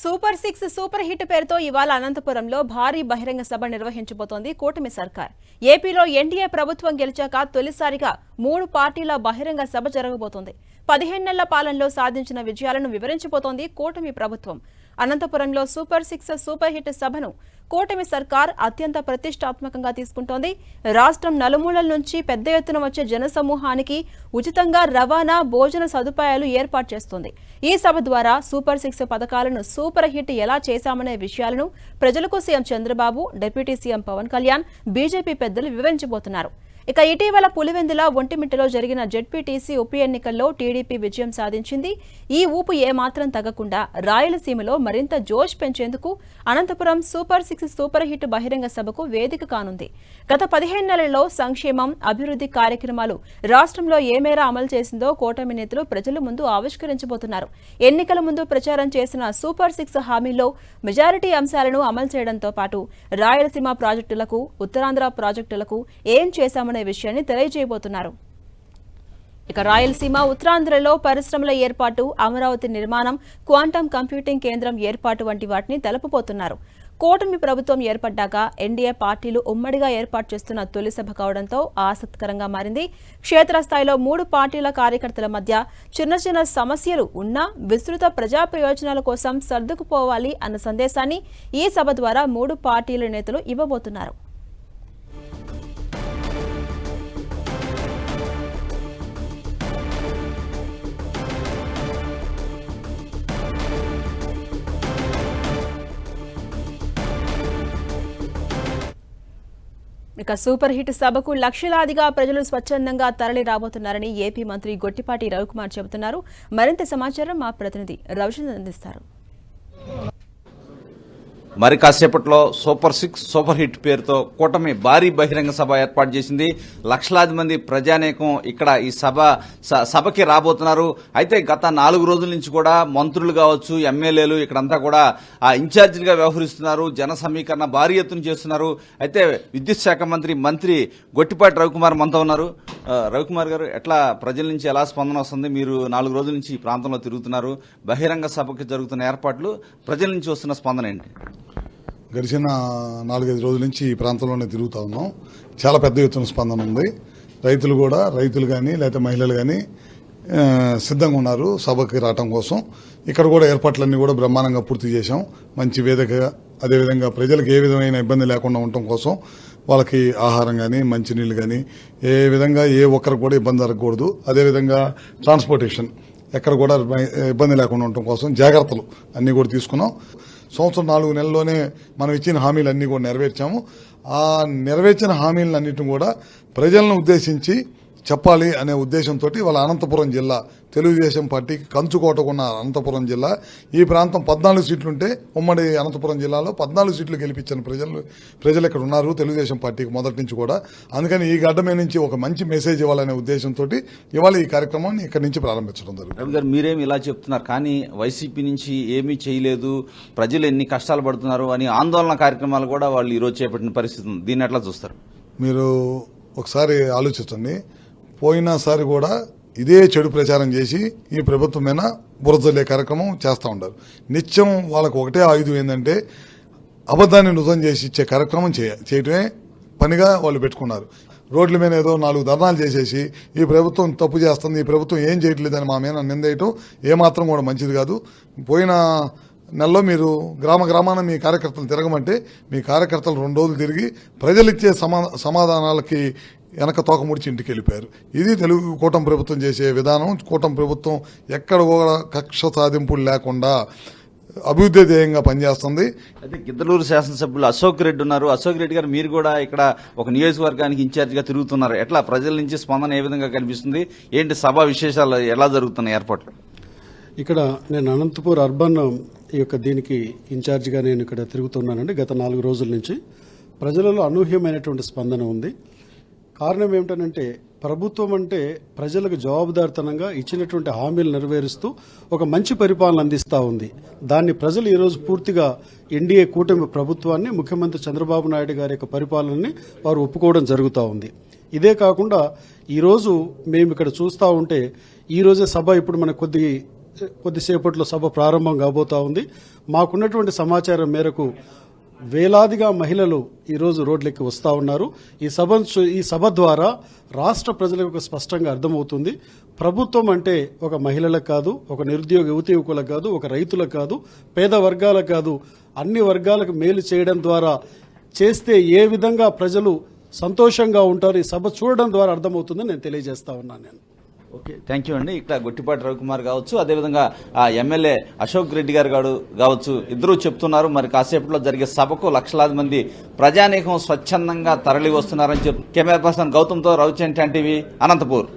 Super six super hit పేరుతో ఇవాళ అనంతపురంలో భారీ బహిరంగ సభ నిర్వహించబోతోంది కూటమి సర్కార్. ఏపీలో ఎన్డీఏ ప్రభుత్వం గెలిచాక తొలిసారిగా మూడు పార్టీల బహిరంగ సభ జరగబోతోంది. పదిహేను నెలల పాలనలో సాధించిన విజయాలను వివరించబోతోంది కూటమి ప్రభుత్వం. అనంతపురంలో సూపర్ సిక్స్ సూపర్ హిట్ సభను కూటమి సర్కార్ అత్యంత ప్రతిష్టాత్మకంగా తీసుకుంటోంది. రాష్ట్రం నలుమూలల నుంచి పెద్ద ఎత్తున వచ్చే జనసమూహానికి ఉచితంగా రవాణా భోజన సదుపాయాలు ఏర్పాటు చేస్తోంది. ఈ సభ ద్వారా సూపర్ సిక్స్ పథకాలను సూపర్ హిట్ ఎలా చేశామనే విషయాలను ప్రజలకు CM Chandrababu deputy CM Pawan Kalyan BJP పెద్దలు వివరించబోతున్నారు. ఇక ఇటీవల పులివెందుల ఒంటిమిట్టలో జరిగిన జెడ్పీటీసీ ఉప ఎన్నికల్లో టీడీపీ విజయం సాధించింది. ఈ ఊపు ఏమాత్రం తగ్గకుండా రాయలసీమలో మరింత జోష్ పెంచేందుకు Anantapuram super six super hit బహిరంగ సభకు వేదిక కానుంది. గత పదిహేను నెలల్లో సంక్షేమం అభివృద్ధి కార్యక్రమాలు రాష్ట్రంలో ఏ మేర అమలు చేసిందో కూటమి నేతలు ప్రజల ముందు ఆవిష్కరించబోతున్నారు. ఎన్నికల ముందు ప్రచారం చేసిన సూపర్ సిక్స్ హామీల్లో మెజారిటీ అంశాలను అమలు చేయడంతో పాటు రాయలసీమ ప్రాజెక్టులకు ఉత్తరాంధ్ర ప్రాజెక్టులకు ఏం చేశామని విషయాన్ని తెలియజేయబోతున్నారు. ఇక రాయలసీమ ఉత్తరాంధ్రలో పరిశ్రమల ఏర్పాటు అమరావతి నిర్మాణం క్వాంటం కంప్యూటింగ్ కేంద్రం ఏర్పాటు వంటి వాటిని తెలపబోతున్నారు. కూటమి ప్రభుత్వం ఏర్పడ్డాక ఎన్డీఏ పార్టీలు ఉమ్మడిగా ఏర్పాటు చేస్తున్న తొలి సభ కావడంతో ఆసక్తికరంగా మారింది. క్షేత్రస్థాయిలో మూడు పార్టీల కార్యకర్తల మధ్య చిన్న చిన్న సమస్యలు ఉన్నా విస్తృత ప్రజా ప్రయోజనాల కోసం సర్దుకుపోవాలి అన్న సందేశాన్ని ఈ సభ ద్వారా మూడు పార్టీల నేతలు ఇవ్వబోతున్నారు. ఇక సూపర్ హిట్ సభకు లక్షలాదిగా ప్రజలు స్వచ్ఛందంగా తరలి రాబోతున్నారని ఏపీ మంత్రి గొట్టిపాటి రవికుమార్ చెబుతున్నారు. మరింత సమాచారం మా ప్రతినిధి రవిచంద్ర అందిస్తారు. మరి కాసేపట్లో సూపర్ సిక్స్ సూపర్ హిట్ పేరుతో కూటమి భారీ బహిరంగ సభ ఏర్పాటు చేసింది. లక్షలాది మంది ప్రజానేకం ఇక్కడ ఈ సభ స- సభకి రాబోతున్నారు. అయితే గత నాలుగు రోజుల నుంచి కూడా మంత్రులు కావచ్చు ఎమ్మెల్యేలు ఇక్కడంతా కూడా ఆ ఇన్ఛార్జీలుగా వ్యవహరిస్తున్నారు. జన సమీకరణ భారీ ఎత్తున చేస్తున్నారు. అయితే విద్యుత్ శాఖ మంత్రి మంత్రి గొట్టిపాటి రవికుమార్ మనతో ఉన్నారు. రవికుమార్ గారు ఎట్లా ప్రజల నుంచి ఎలా స్పందన వస్తుంది? మీరు నాలుగు రోజుల నుంచి ఈ ప్రాంతంలో తిరుగుతున్నారు. బహిరంగ సభకి జరుగుతున్న ఏర్పాట్లు ప్రజల నుంచి వస్తున్న స్పందన ఏంటి? గడిచిన నాలుగైదు రోజుల నుంచి ఈ ప్రాంతంలోనే తిరుగుతూ ఉన్నాం. చాలా పెద్ద ఎత్తున స్పందన ఉంది. రైతులు కూడా రైతులు కానీ లేకపోతే మహిళలు కానీ సిద్ధంగా ఉన్నారు సభకి రావటం కోసం. ఇక్కడ కూడా ఏర్పాట్లన్నీ కూడా బ్రహ్మాండంగా పూర్తి చేశాం. మంచి వేదికగా అదేవిధంగా ప్రజలకు ఏ విధమైన ఇబ్బంది లేకుండా ఉండటం కోసం వాళ్ళకి ఆహారం కానీ మంచినీళ్ళు కానీ ఏ విధంగా ఏ ఒక్కరికి కూడా ఇబ్బంది జరగకూడదు అదేవిధంగా ట్రాన్స్పోర్టేషన్ ఎక్కడ కూడా ఇబ్బంది లేకుండా ఉండటం కోసం జాగ్రత్తలు అన్నీ కూడా తీసుకున్నాం. సంవత్సరం నాలుగు నెలల్లోనే మనం ఇచ్చిన హామీలన్నీ కూడా నెరవేర్చాము. ఆ నెరవేర్చిన హామీలన్నింటిని కూడా ప్రజలను ఉద్దేశించి చెప్పాలి అనే ఉద్దేశంతో వాళ్ళ అనంతపురం జిల్లా తెలుగుదేశం పార్టీకి కంచుకోటకున్న అనంతపురం జిల్లా. ఈ ప్రాంతం పద్నాలుగు సీట్లుంటే ఉమ్మడి అనంతపురం జిల్లాలో పద్నాలుగు సీట్లు గెలిపించిన ప్రజలు ప్రజలు ఇక్కడ ఉన్నారు తెలుగుదేశం పార్టీకి మొదటి నుంచి కూడా. అందుకని ఈ గడ్డ మీద నుంచి ఒక మంచి మెసేజ్ ఇవ్వాలనే ఉద్దేశంతో ఇవాళ ఈ కార్యక్రమాన్ని ఇక్కడి నుంచి ప్రారంభించడం జరుగుతుంది. రవి గారు మీరేమి ఇలా చెప్తున్నారు? కానీ వైసీపీ నుంచి ఏమీ చేయలేదు ప్రజలు ఎన్ని కష్టాలు పడుతున్నారు అని ఆందోళన కార్యక్రమాలు కూడా వాళ్ళు ఈ రోజు చేపట్టిన పరిస్థితి ఉంది. దీన్ని ఎట్లా చూస్తారు? మీరు ఒకసారి ఆలోచించండి. పోయినసారి కూడా ఇదే చెడు ప్రచారం చేసి ఈ ప్రభుత్వం మీద బురదలే కార్యక్రమం చేస్తూ ఉంటారు. నిత్యం వాళ్ళకు ఒకటే ఆయుధం ఏంటంటే అబద్ధాన్ని నిజం చేసి ఇచ్చే కార్యక్రమం చేయ చేయటమే పనిగా వాళ్ళు పెట్టుకున్నారు. రోడ్ల మీద ఏదో నాలుగు ధర్నాలు చేసేసి ఈ ప్రభుత్వం తప్పు చేస్తుంది ఈ ప్రభుత్వం ఏం చేయట్లేదని మా మీద నిందేయటం ఏమాత్రం కూడా మంచిది కాదు. పోయిన నెలలో మీరు గ్రామ గ్రామాన మీ కార్యకర్తలు తిరగమంటే మీ కార్యకర్తలు రెండు రోజులు తిరిగి ప్రజలు ఇచ్చే సమా సమాధానాలకి వెనక తోక ముడిచి ఇంటికి వెళ్ళిపోయారు ఇది తెలుగు కూటమి ప్రభుత్వం చేసే విధానం. కూటమి ప్రభుత్వం ఎక్కడ కూడా కక్ష సాధింపులు లేకుండా అభివృద్ధి ధ్యేయంగా పనిచేస్తుంది. అయితే గిద్దలూరు శాసనసభ్యులు అశోక్ రెడ్డి ఉన్నారు. అశోక్ రెడ్డి గారు మీరు కూడా ఇక్కడ ఒక నియోజకవర్గానికి ఇన్ఛార్జ్గా తిరుగుతున్నారు. ఎట్లా? ప్రజల నుంచి స్పందన ఏ విధంగా కనిపిస్తుంది? ఏంటి సభా విశేషాలు? ఎలా జరుగుతున్నాయి ఏర్పాట్లు? ఇక్కడ నేను అనంతపూర్ అర్బన్ ఈ యొక్క దీనికి ఇన్ఛార్జిగా నేను ఇక్కడ తిరుగుతున్నానండి. గత నాలుగు రోజుల నుంచి ప్రజలలో అనూహ్యమైనటువంటి స్పందన ఉంది. కారణం ఏమిటనంటే ప్రభుత్వం అంటే ప్రజలకు జవాబుదారితనంగా ఇచ్చినటువంటి హామీలు నెరవేరుస్తూ ఒక మంచి పరిపాలన అందిస్తూ ఉంది. దాన్ని ప్రజలు ఈరోజు పూర్తిగా ఎన్డీఏ కూటమి ప్రభుత్వాన్ని ముఖ్యమంత్రి చంద్రబాబు నాయుడు గారి యొక్క పరిపాలనని వారు ఒప్పుకోవడం జరుగుతూ ఉంది. ఇదే కాకుండా ఈరోజు మేము ఇక్కడ చూస్తూ ఉంటే ఈరోజే సభ ఇప్పుడు మనకు కొద్ది కొద్దిసేపట్లో సభ ప్రారంభం కాబోతా ఉంది. మాకున్నటువంటి సమాచారం మేరకు వేలాదిగా మహిళలు ఈరోజు రోడ్లెక్కి వస్తూ ఉన్నారు. ఈ సభ ఈ సభ ద్వారా రాష్ట్ర ప్రజలకు స్పష్టంగా అర్థమవుతుంది. ప్రభుత్వం అంటే ఒక మహిళలకు కాదు ఒక నిరుద్యోగ యువతి యువకులకు కాదు ఒక రైతులకు కాదు పేద వర్గాలకు కాదు. అన్ని వర్గాలకు మేలు చేయడం ద్వారా చేస్తే ఏ విధంగా ప్రజలు సంతోషంగా ఉంటారు ఈ సభ చూడడం ద్వారా అర్థమవుతుందని నేను తెలియజేస్తా ఉన్నాను నేను. ఓకే థ్యాంక్ యూ అండి. ఇక్కడ గొట్టిపాటి రవికుమార్ కావచ్చు అదేవిధంగా ఆ ఎమ్మెల్యే అశోక్ రెడ్డి గారు గారు కావచ్చు ఇద్దరు చెప్తున్నారు. మరి కాసేపట్లో జరిగే సభకు లక్షలాది మంది ప్రజానీకం స్వచ్ఛందంగా తరలి వస్తున్నారని చెప్పి కెమెరా పర్సన్ గౌతమ్తో రవిచంద్ టీవీ అనంతపూర్.